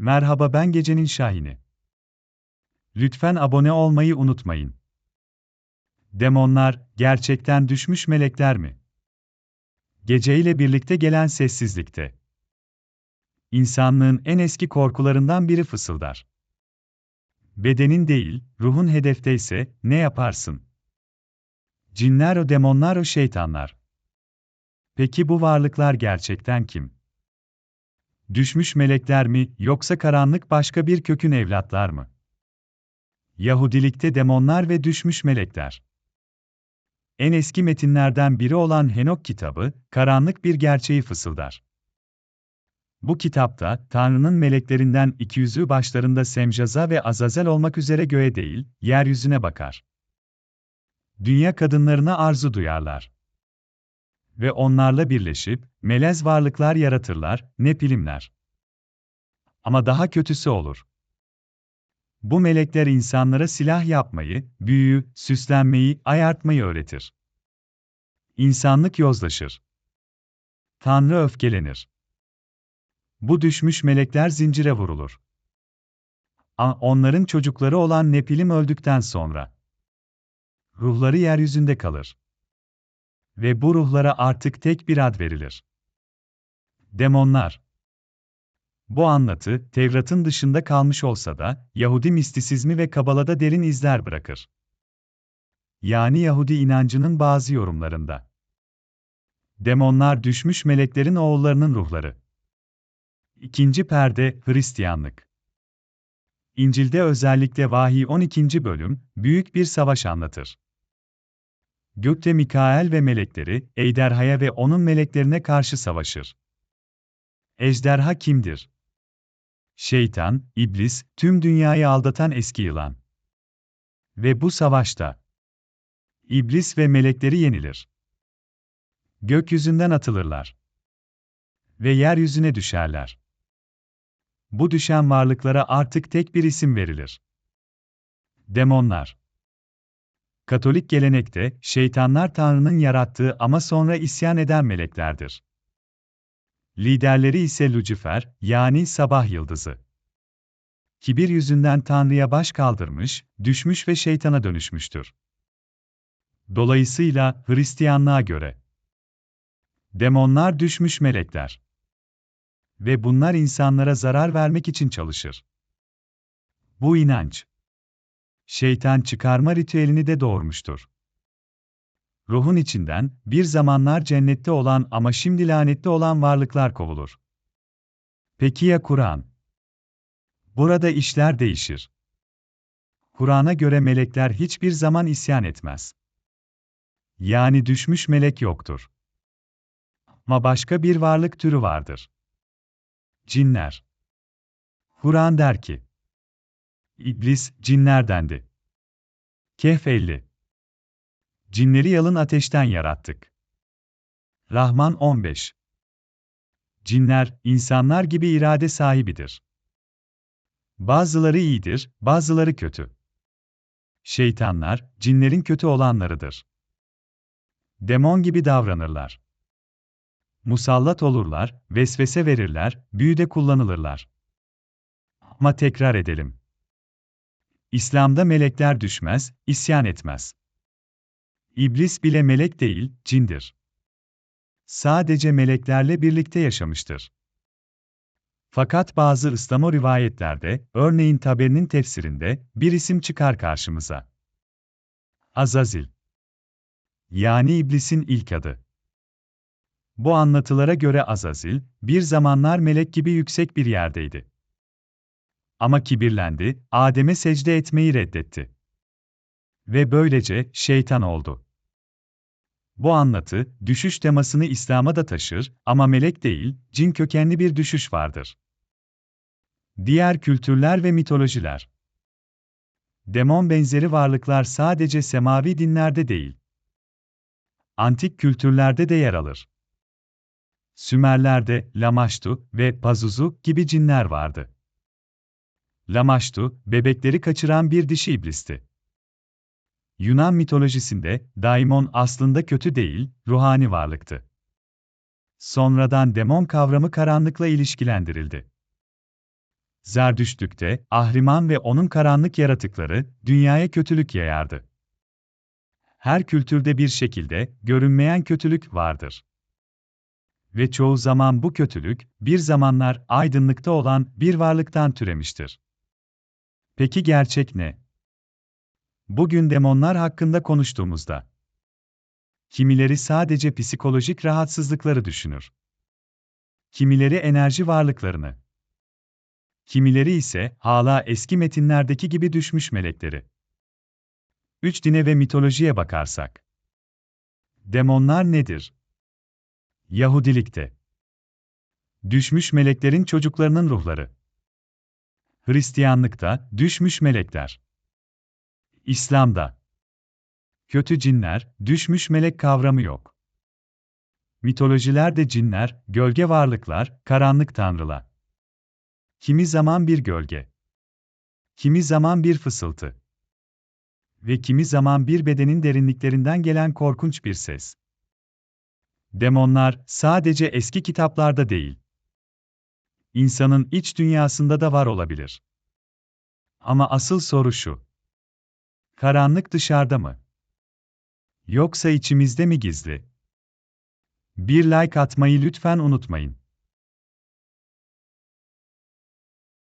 Merhaba ben Gecenin Şahini. Lütfen abone olmayı unutmayın. Demonlar gerçekten düşmüş melekler mi? Geceyle birlikte gelen sessizlikte. İnsanlığın en eski korkularından biri fısıldar. Bedenin değil, ruhun hedefteyse ne yaparsın? Cinler o demonlar o şeytanlar. Peki bu varlıklar gerçekten kim? Düşmüş melekler mi, yoksa karanlık başka bir kökün evlatlar mı? Yahudilikte demonlar ve düşmüş melekler. En eski metinlerden biri olan Henok kitabı, karanlık bir gerçeği fısıldar. Bu kitapta, Tanrı'nın meleklerinden iki yüzü başlarında Semcaza ve Azazel olmak üzere göğe değil, yeryüzüne bakar. Dünya kadınlarına arzu duyarlar ve onlarla birleşip melez varlıklar yaratırlar, nepilimler. Ama daha kötüsü olur. Bu melekler insanlara silah yapmayı, büyüyü, süslenmeyi, ayartmayı öğretir. İnsanlık yozlaşır. Tanrı öfkelenir. Bu düşmüş melekler zincire vurulur. A onların çocukları olan Nepilim öldükten sonra ruhları yeryüzünde kalır ve bu ruhlara artık tek bir ad verilir. Demonlar. Bu anlatı, Tevrat'ın dışında kalmış olsa da, Yahudi mistisizmi ve Kabala'da derin izler bırakır. Yani Yahudi inancının bazı yorumlarında. Demonlar düşmüş meleklerin oğullarının ruhları. İkinci perde, Hristiyanlık. İncil'de özellikle Vahiy 12. bölüm, büyük bir savaş anlatır. Gökte Mikael ve melekleri, Ejderhaya ve onun meleklerine karşı savaşır. Ejderha kimdir? Şeytan, iblis, tüm dünyayı aldatan eski yılan. Ve bu savaşta iblis ve melekleri yenilir. Gökyüzünden atılırlar. Ve yeryüzüne düşerler. Bu düşen varlıklara artık tek bir isim verilir. Demonlar. Katolik gelenekte, şeytanlar Tanrı'nın yarattığı ama sonra isyan eden meleklerdir. Liderleri ise Lucifer, yani sabah yıldızı. Kibir yüzünden Tanrı'ya baş kaldırmış, düşmüş ve şeytana dönüşmüştür. Dolayısıyla, Hristiyanlığa göre, demonlar düşmüş melekler. Ve bunlar insanlara zarar vermek için çalışır. Bu inanç, şeytan çıkarma ritüelini de doğurmuştur. Ruhun içinden, bir zamanlar cennette olan ama şimdi lanetli olan varlıklar kovulur. Peki ya Kur'an? Burada işler değişir. Kur'an'a göre melekler hiçbir zaman isyan etmez. Yani düşmüş melek yoktur. Ama başka bir varlık türü vardır. Cinler. Kur'an der ki, İblis, cinlerdendi. Kehf 50 Cinleri yalın ateşten yarattık. Rahman 15 Cinler, insanlar gibi irade sahibidir. Bazıları iyidir, bazıları kötü. Şeytanlar, cinlerin kötü olanlarıdır. Demon gibi davranırlar. Musallat olurlar, vesvese verirler, büyüde kullanılırlar. Ama tekrar edelim. İslam'da melekler düşmez, isyan etmez. İblis bile melek değil, cindir. Sadece meleklerle birlikte yaşamıştır. Fakat bazı İslamo rivayetlerde, örneğin Taberi'nin tefsirinde, bir isim çıkar karşımıza. Azazil. Yani iblisin ilk adı. Bu anlatılara göre Azazil, bir zamanlar melek gibi yüksek bir yerdeydi. Ama kibirlendi, Adem'e secde etmeyi reddetti. Ve böylece şeytan oldu. Bu anlatı, düşüş temasını İslam'a da taşır ama melek değil, cin kökenli bir düşüş vardır. Diğer kültürler ve mitolojiler Demon benzeri varlıklar sadece semavi dinlerde değil. Antik kültürlerde de yer alır. Sümerlerde Lamaştu ve Pazuzu gibi cinler vardı. Lamaştu, bebekleri kaçıran bir dişi iblisti. Yunan mitolojisinde daimon aslında kötü değil, ruhani varlıktı. Sonradan demon kavramı karanlıkla ilişkilendirildi. Zerdüştlük'te, Ahriman ve onun karanlık yaratıkları, dünyaya kötülük yayardı. Her kültürde bir şekilde, görünmeyen kötülük vardır. Ve çoğu zaman bu kötülük, bir zamanlar aydınlıkta olan bir varlıktan türemiştir. Peki gerçek ne? Bugün demonlar hakkında konuştuğumuzda, kimileri sadece psikolojik rahatsızlıkları düşünür. Kimileri enerji varlıklarını, kimileri ise hala eski metinlerdeki gibi düşmüş melekleri. Üç dine ve mitolojiye bakarsak. Demonlar nedir? Yahudilikte. Düşmüş meleklerin çocuklarının ruhları. Hristiyanlıkta düşmüş melekler. İslam'da kötü cinler, düşmüş melek kavramı yok. Mitolojilerde cinler, gölge varlıklar, karanlık tanrılar. Kimi zaman bir gölge. Kimi zaman bir fısıltı. Ve kimi zaman bir bedenin derinliklerinden gelen korkunç bir ses. Demonlar sadece eski kitaplarda değil. İnsanın iç dünyasında da var olabilir. Ama asıl soru şu. Karanlık dışarıda mı? Yoksa içimizde mi gizli? Bir like atmayı lütfen unutmayın.